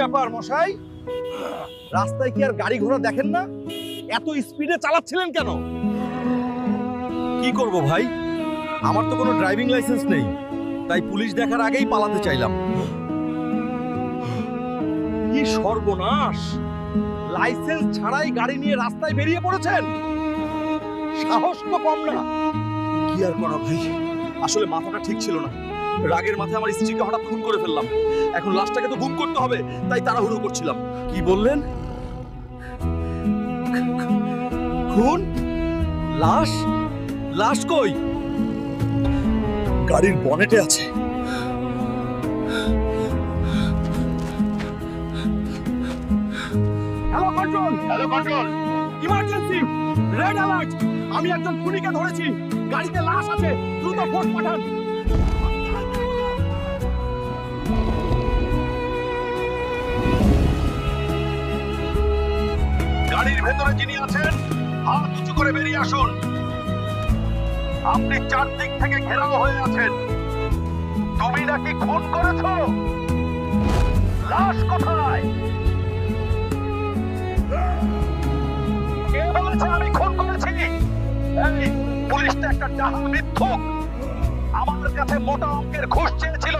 ব্যাপার, মশাই। রাস্তায় কি আর গাড়ি ঘোড়া দেখেন না? এত স্পিডে চালাচ্ছিলেন কেন? কি করব ভাই? আমার তো কোনো ড্রাইভিং লাইসেন্স নেই। তাই পুলিশ দেখার আগেই পালাতে চাইলাম। কি সর্বনাশ! লাইসেন্স ছাড়াই গাড়ি নিয়ে রাস্তায় বেরিয়ে পড়েছেন? সাহস তো কম না। কি আর করা ভাই? আসলে মাথাটা ঠিক ছিল না। রাগের মাথায় আমার স্ত্রীকে হঠাৎ খুন করে ফেললাম। এখন লাশটাকে তো গুম করতে হবে তাই তাড়াহুড়ো করছিলাম। কি বললেন? খুন? লাশ? লাশ কই? গাড়ির বনেটে আছে। Hello control hello control emergency red alert আমি একজন খুনিকে ধরেছি। গাড়িতে লাশ আছে দ্রুত ফোর্স পাঠান। গাড়ির ভেতরে যিনি আছেন, হাত উঁচু করে বেরিয়ে আসুন। আপনি চারদিক থেকে ঘেরাও হয়ে আছেন। তুমি নাকি খুন করেছ? লাশ কোথায়? কে বলেছে আমি খুন করেছি? এই, পুলিশটা একটা ডাহা মিথ্যুক। আমার কাছে মোটা অঙ্কের ঘুষ চেয়েছিল।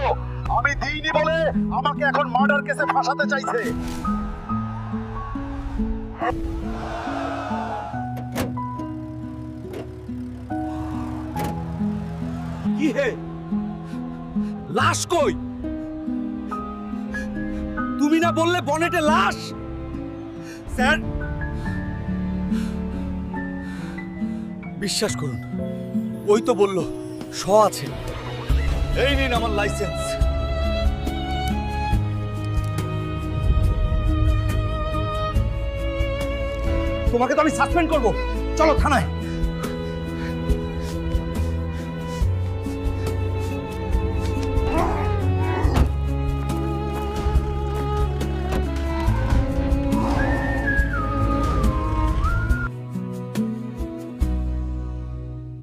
আমি দিইনি বলে আমাকে এখন মার্ডার কেসে ফাঁসাতে চাইছে। কি হে? লাশ কই? তুমি না বললে বনেটে লাশ? স্যার, বিশ্বাস করুন, ওই তো বলল, শ আছে। এই নিন আমার লাইসেন্স তোমাকে তো আমি সাসপেন্ড করব। চলো থানায়।